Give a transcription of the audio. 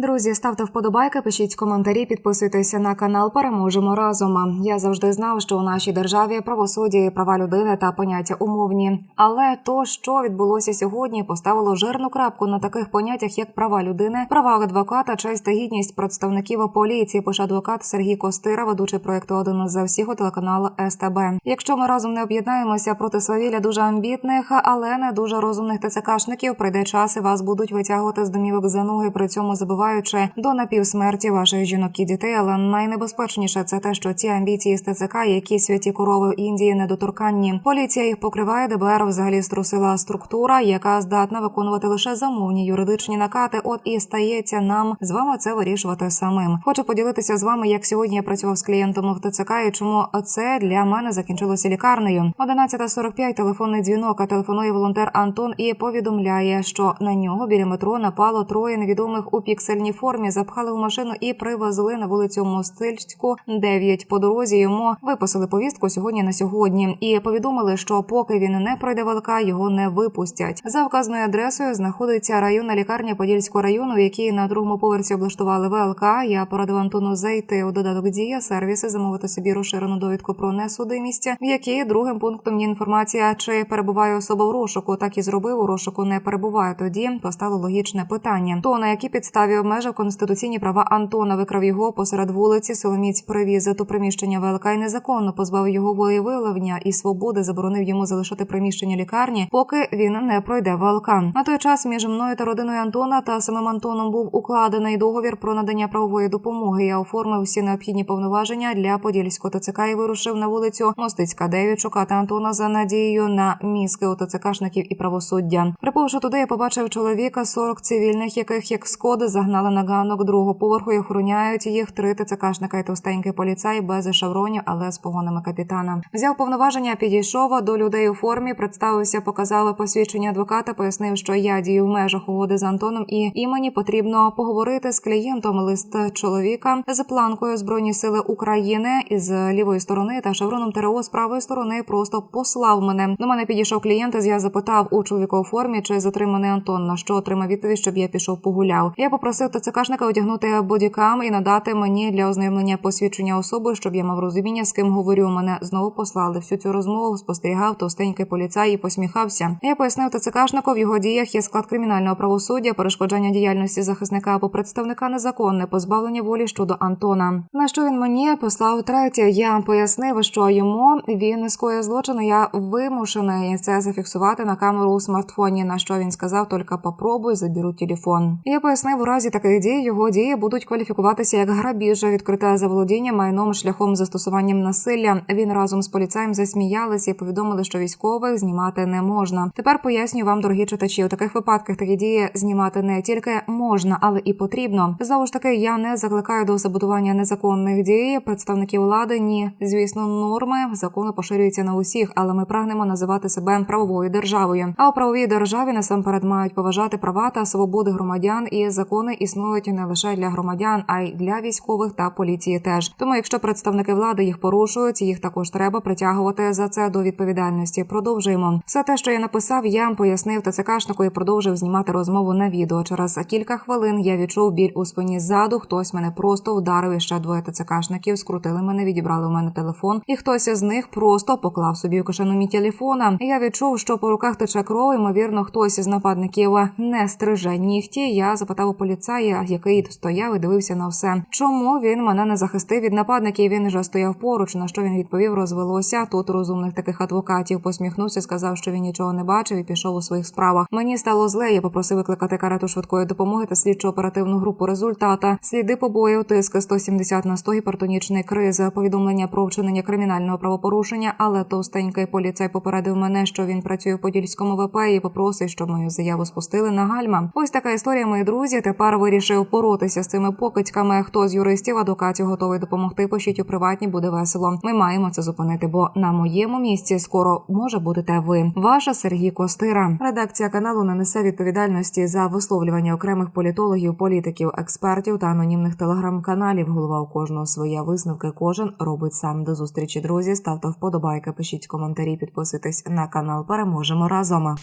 Друзі, ставте вподобайки, пишіть коментарі, підписуйтеся на канал. Переможемо разом. Я завжди знав, що у нашій державі правосуддя права людини та поняття умовні. Але то, що відбулося сьогодні, поставило жирну крапку на таких поняттях, як права людини, права адвоката, честь та гідність представників поліції. Пише адвокат Сергій Костира, ведучий проекту один за всіх у телеканалу СТБ. Якщо ми разом не об'єднаємося проти свавілля дуже амбітних, але не дуже розумних ТЦКшників, прийде час і вас будуть витягувати з домівок за ноги, при цьому забуваючи до напівсмерті ваших жінок і дітей. Але найнебезпечніше це те, що ці амбіції з ТЦК, які святі корови Індії недоторканні. Поліція їх покриває. ДБР взагалі струсила структура, яка здатна виконувати лише замовні юридичні накати. От і стається нам з вами це вирішувати самим. Хочу поділитися з вами, як сьогодні я працював з клієнтом в ТЦК і чому це для мене закінчилося лікарнею. 11.45 телефонний дзвінок. А телефонує волонтер Антон і повідомляє, що на нього біля метро напало троє невідомих у піксельній формі, запхали в машину і привезли на вулицю Мостильську 9. По дорозі йому виписали повістку сьогодні на сьогодні і повідомили, що поки він не пройде ВЛК, його не випустять. За вказаною адресою знаходиться районна лікарня Подільського району, в на другому поверсі облаштували ВЛК. Я порадив Антону зайти у додаток дія сервіси, замовити собі розширену довідку про несудимість, в якій другим пунктом є інформація, чи перебуває особа в розшуку. Так і зробив у розшуку не перебуває. Тоді постало логічне питання: то на якій підставі обмежив конституційні права Антона, викрав його посеред вулиці. Соломіць привіз до приміщення ВЛК і незаконно позбавив його волевиявлення і свободи, заборонив йому залишити приміщення лікарні, поки він не пройде ВЛК. На той час між мною та родиною Антона та самим Антоном був укладений договір про надання правової допомоги. Я оформив всі необхідні повноваження для подільського ТЦК і вирушив на вулицю Мостицька 9 шукати Антона за надією на мізки у ТЦКшників і правосуддя. Прибувши туди, я побачив чоловіка 40 цивільних, яких як скоди загнали на ганок другого поверху і охороняють їх три ТЦКшника і товстенький поліцай без шавронів, але з погонами капітана. Взяв повноваження, підійшов до людей у формі, представився, показав посвідчення адвоката, пояснив, що я дію в межах угоди з Антоном, і імені потрібно поговорити з клієнтом. Лист чоловіка з планкою збройні сили України із лівої сторони та шевроном ТРО з правої сторони просто послав мене. До мене підійшов клієнт. Я запитав у чоловіка у формі, чи затриманий Антон. На що отримав відповідь, щоб я пішов погуляв. Я попросив ТЦКшника одягнути бодікам і надати мені для ознайомлення посвідчення особи, щоб я мав розуміння, з ким говорю. Мене знову послали. Всю цю розмову спостерігав товстенький поліцай і посміхався. Я пояснив ТЦКшнику, в його діях є склад кримінального правосуддя, перешкоджання діяльності захисника або представника незаконне позбавлення волі щодо Антона. На що він мені послав третє? Я пояснив, що йому він не скоїв злочину. Я вимушений це зафіксувати на камеру у смартфоні. На що він сказав, тільки попробуй, заберу телефон. Я пояснив, у разі таких дій його дії будуть кваліфікуватися як грабіж, відкрите заволодіння майном шляхом застосуванням насилля. Він разом з поліцаєм засміялися і повідомили, що військових знімати не можна. Тепер поясню вам, дорогі читачі, у таких випадках такі дії знімати не тільки можна, але і потрібно. Знову ж таки, я не закликаю до забудування незаконних дій представників влади. Ні, звісно, норми закону поширюються на усіх, але ми прагнемо називати себе правовою державою. А у правовій державі насамперед мають поважати права та свободи громадян, і закони існують не лише для громадян, а й для військових та поліції. Теж тому, якщо представники влади їх порушують, їх також треба притягувати за це до відповідальності. Продовжуємо все те, що я написав, я пояснив ТЦКшнику і продовжив знімати розмову на відео. Через кілька хвилин я відчув біль у спині ззаду. Хтось мене просто вдарив і ще двоє ТЦКшників скрутили мене, відібрали у мене телефон, і хтось із них просто поклав собі у кишену мій телефона. Я відчув, що по руках тече кров. Ймовірно, хтось із нападників не стриже нігті. Я запитав у поліцая, який стояв і дивився на все. Чому він мене не захистив від нападників? Він вже стояв поруч. На що він відповів, розвелося. Тут розумних таких адвокатів посміхнувся, сказав, що він нічого не бачив і пішов у своїх справах. Мені стало зле. Я попросив викликати карету швидкої допомоги та слідчо оперативну групу. Результата сліди побоїв, тиск 170 на 100, гіпертонічний криз, повідомлення про вчинення кримінального правопорушення. Але товстенький поліцай попередив мене, що він працює в подільському ВП і попросить, щоб мою заяву спустили на гальма. Ось така історія, мої друзі. Тепер вирішив боротися з цими покидьками. Хто з юристів, адвокатів готовий допомогти? Пишіть у приватні, буде весело. Ми маємо це зупинити, бо на моєму місці скоро може будете ви. Ваша Сергій Костира. Редакція каналу не несе відповідальності за висловлювання окремих політологів, політиків, експертів та анонімних телеграм-каналів. Голова у кожного своя висновки. Кожен робить сам до зустрічі. Друзі, ставте вподобайки, пишіть коментарі, підписуйтесь на канал. Переможемо разом.